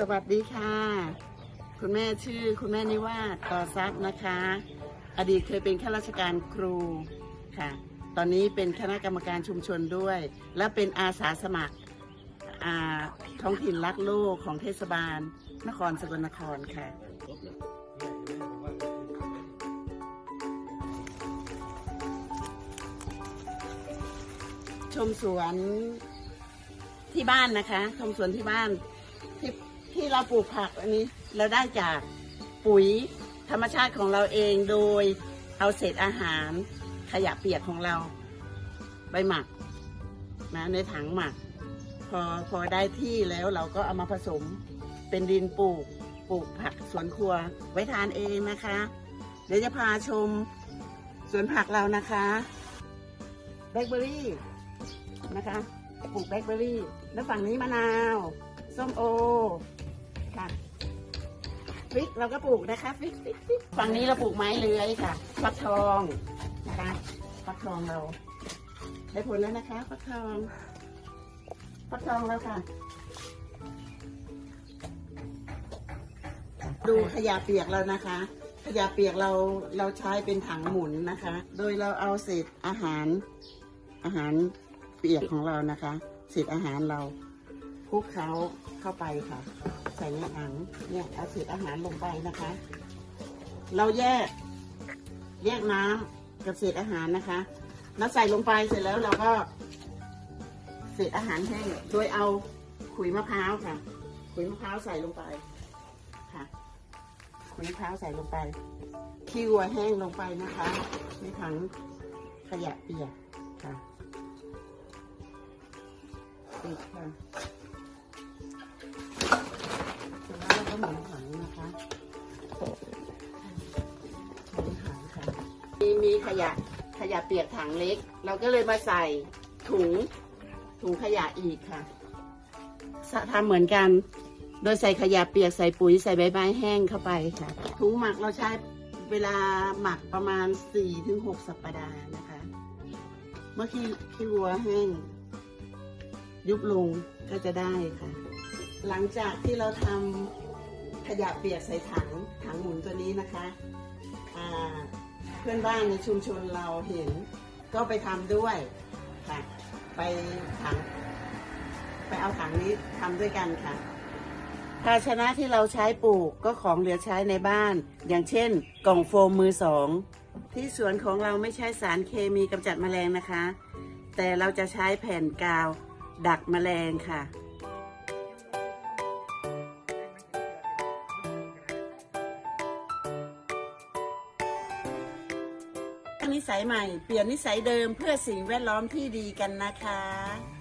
สวัสดีค่ะ คุณแม่ชื่อคุณแม่นิวาต่อทรัพย์นะคะ อดีตเคยเป็นข้าราชการครูค่ะ ตอนนี้เป็นคณะกรรมการชุมชนด้วย และเป็นอาสาสมัครอาท้องถิ่นรักโลกของเทศบาล นครสกลนครค่ะ ชมสวนที่บ้านนะคะ ชมสวนที่บ้าน ที่เราปลูกผักอันนี้เราได้จากปุ๋ยธรรมชาติของเราเองโดยเอาเศษอาหารขยะเปียกของเราไปหมักนะในถังหมัก พอพอได้ที่แล้วเราก็เอามาผสมเป็นดินปลูกปลูกผักสวนครัวไว้ทานเองนะคะ เดี๋ยวจะพาชมสวนผักเรานะคะแบล็คเบอร์รี่นะคะปลูกแบล็คเบอร์รี่ แล้วฝั่งนี้มะนาว ส้มโอ พริกเราก็ปลูกนะคะพริกพริกพริกฝั่งนี้เราปลูกไม้เลื้อยค่ะฟักทองนะคะฟักทองเรา ได้ผลแล้วนะคะฟักทองฟักทองแล้วค่ะ ดูขยะเปียกเรานะคะ ขยะเปียกเราเราใช้เป็นถังหมุนนะคะ โดยเราเอาเศษอาหารอาหารเปียกของเรานะคะเศษอาหารเราคลุกเคล้าเข้าไปค่ะ ใส่ในถังเนี่ยเอาเศษอาหารลงไปนะคะ เราแยก แยกน้ำกับเศษอาหารนะคะ แล้วใส่ลงไปเสร็จแล้วเราก็ เศษอาหารแห้งโดยเอาขุยมะพร้าวค่ะ ขุยมะพร้าวใส่ลงไปค่ะขุยมะพร้าวใส่ลงไปขี้วัวแห้งลงไปนะคะในถังขยะเปียกค่ะปิดค่ะ มีมีขยะขยะเปียกถังเล็ก เราก็เลยมาใส่ถุงถุงขยะอีกค่ะทำเหมือนกัน โดยใส่ขยะเปียกใส่ปุ๋ยใส่ใบไม้แห้งเข้าไปค่ะ ถุงหมักเราใช้เวลาหมักประมาณ 4-6 สัปดาห์นะคะ เมื่อขี้ขี้วัวแห้ง ยุบลงก็จะได้ค่ะ หลังจากที่เราทำขยะเปียกใส่ถังถังหมุนตัวนี้นะคะ อ่า พื่อนบ้านในชุมชนเราเห็น ก็ไปทำด้วยค่ะ ไปถัง ไปเอาถังนี้ทำด้วยกันค่ะ ภาชนะที่เราใช้ปลูกก็ของเหลือใช้ในบ้าน อย่างเช่น กล่องโฟมมือสอง ที่สวนของเราไม่ใช้สารเคมีกำจัดแมลงนะคะ แต่เราจะใช้แผ่นกาว ดักแมลงค่ะ นิสัยใหม่ เปลี่ยนนิสัยเดิมเพื่อสิ่งแวดล้อมที่ดีกันนะคะ